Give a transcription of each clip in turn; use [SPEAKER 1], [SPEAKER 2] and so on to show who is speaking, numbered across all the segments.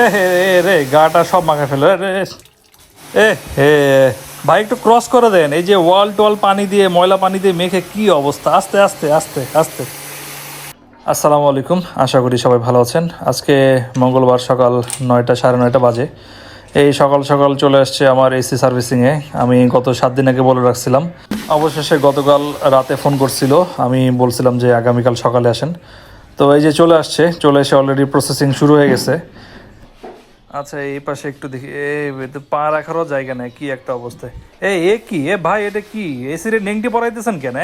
[SPEAKER 1] এ হে রে, গাটা সব মাখা ফেলো রে এ হে ভাই, একটু ক্রস করে দেন। এই যে ওয়াল টোয়াল পানি দিয়ে, ময়লা পানি দিয়ে মেখে কি অবস্থা? আস্তে আস্তে আস্তে আস্তে। আসসালামু আলাইকুম। আশা করি সবাই ভালো আছেন। আজকে মঙ্গলবার সকাল নয়টা, সাড়ে নয়টা বাজে। এই সকাল সকাল চলে আসছে আমার এসি সার্ভিসিংয়ে। আমি গত সাত দিন আগে বলে রাখছিলাম। অবশেষে গতকাল রাতে ফোন করছিল। আমি বলছিলাম যে আগামীকাল সকালে আসেন। তো এই যে চলে আসছে, চলে এসে অলরেডি প্রসেসিং শুরু হয়ে গেছে। আচ্ছা এই পাশে একটু দেখি। এ পা রাখারও জায়গা নেই, কি একটা অবস্থায় এ এ কি? এ ভাই, এটা কি? এসির নেংটি পরাইতেছেন কেন?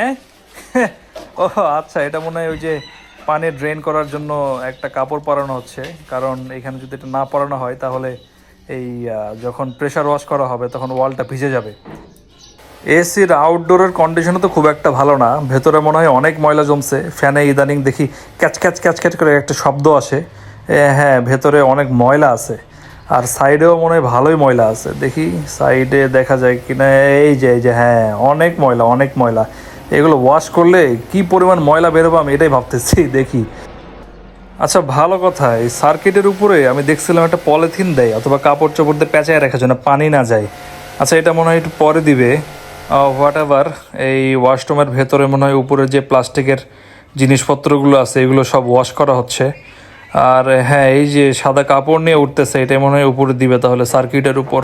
[SPEAKER 1] ও আচ্ছা এটা মনে হয় ওই যে পানি ড্রেন করার জন্য একটা কাপড় পরানো হচ্ছে। কারণ এখানে যদি এটা না পরানো হয়, তাহলে এই যখন প্রেশার ওয়াশ করা হবে, তখন ওয়ালটা ভিজে যাবে। এসির আউটডোরের কন্ডিশনও তো খুব একটা ভালো না। ভেতরে মনে হয় অনেক ময়লা জমছে। ফ্যানে ইদানিং দেখি ক্যাচ ক্যাচ ক্যাচ ক্যাচ করে একটা শব্দ আসে। হ্যাঁ ভেতরে অনেক ময়লা আছে। আর সাইডেও মনে হয় ভালোই ময়লা আছে। দেখি সাইডে দেখা যায় কিনা, এই যে এই যে হ্যাঁ অনেক ময়লা অনেক ময়লা। এগুলো ওয়াশ করলে কি পরিমাণ ময়লা বেরোবো আমি এটাই ভাবতেছি, দেখি। আচ্ছা ভালো কথা, এই সার্কিটের উপরে আমি দেখছিলাম একটা পলিথিন দেয় অথবা কাপড় চোপড় দিয়ে পেঁচায় রাখার জন্য পানি না যায়। আচ্ছা এটা মনে হয় একটু পরে দিবে। হোয়াট এভার এই ওয়াশরুমের ভেতরে মনে হয় উপরে যে প্লাস্টিকের জিনিসপত্রগুলো আছে, এগুলো সব ওয়াশ করা হচ্ছে। আর হ্যাঁ এই যে সাদা কাপড় নিয়ে উঠতেছে এটা মনে হয় উপরে দিবে তাহলে সার্কিটের উপর।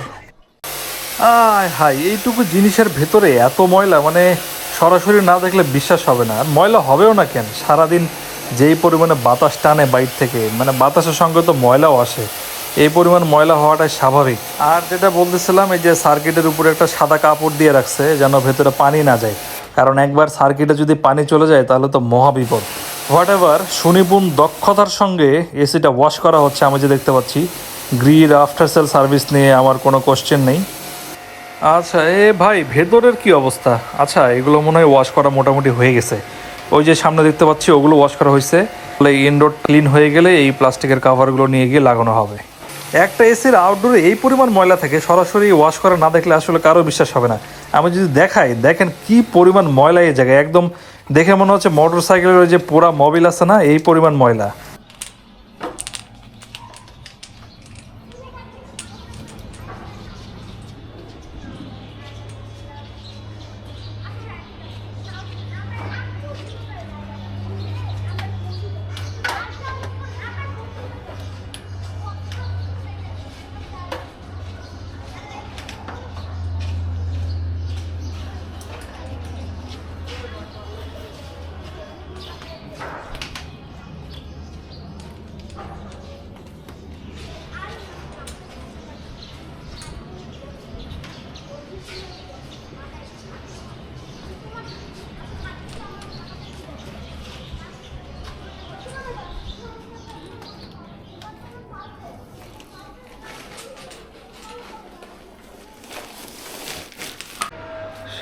[SPEAKER 1] আয় হাই এইটুকু জিনিসের ভেতরে এত ময়লা মানে সরাসরি না দেখলে বিশ্বাস হবে না। আর ময়লা হবেও না কেন? সারাদিন যেই পরিমাণে বাতাস টানে বাইর থেকে মানে বাতাসের সঙ্গে তো ময়লাও আসে, এই পরিমাণ ময়লা হওয়াটাই স্বাভাবিক। আর যেটা বলতেছিলাম, এই যে সার্কিটের উপরে একটা সাদা কাপড় দিয়ে রাখছে, যেন ভেতরে পানি না যায়। কারণ একবার সার্কিটে যদি পানি চলে যায়, তাহলে তো মহাবিপদ। হোয়াট সুনিপুণ দক্ষতার সঙ্গে এসিটা ওয়াশ করা হচ্ছে, আমি যে দেখতে পাচ্ছি। গ্রির আফটার সেল সার্ভিস নিয়ে আমার কোনো কোশ্চেন নেই। আচ্ছা এ ভাই, ভেতরের কি অবস্থা? আচ্ছা এগুলো মনে হয় ওয়াশ করা মোটামুটি হয়ে গেছে। ওই যে সামনে দেখতে পাচ্ছি, ওগুলো ওয়াশ করা হয়েছে। তাহলে ইনডোর ক্লিন হয়ে গেলে এই প্লাস্টিকের কাভারগুলো নিয়ে গিয়ে লাগানো হবে। একটা এসির আউটডোরে এই পরিমাণ ময়লা থাকে, সরাসরি ওয়াশ করা না দেখলে আসলে কারও বিশ্বাস হবে না। আমি যদি দেখাই, দেখেন কি পরিমাণ ময়লা এই জায়গায়, একদম দেখে মনে হচ্ছে মোটর সাইকেলের ওই যে পুরা মবিল আছে না এই পরিমাণ ময়লা।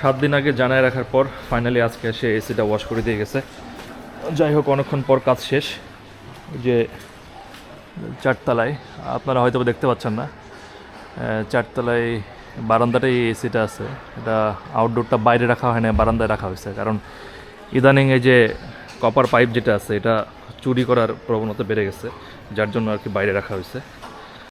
[SPEAKER 1] সাত দিন আগে জানায় রাখার পর ফাইনালি আজকে এসে এসিটা ওয়াশ করে দিয়ে গেছে। যাই হোক, অনেকক্ষণ পর কাজ শেষ। যে চারতলায়, আপনারা হয়তো দেখতে পাচ্ছেন না চারতলায় বারান্দাটাই এসিটা আছে। এটা আউটডোরটা বাইরে রাখা হয় না, বারান্দায় রাখা হয়েছে। কারণ ইদানিং এই যে কপার পাইপ যেটা আছে, এটা চুরি করার প্রবণতা বেড়ে গেছে, যার জন্য আর কি বাইরে রাখা হয়েছে।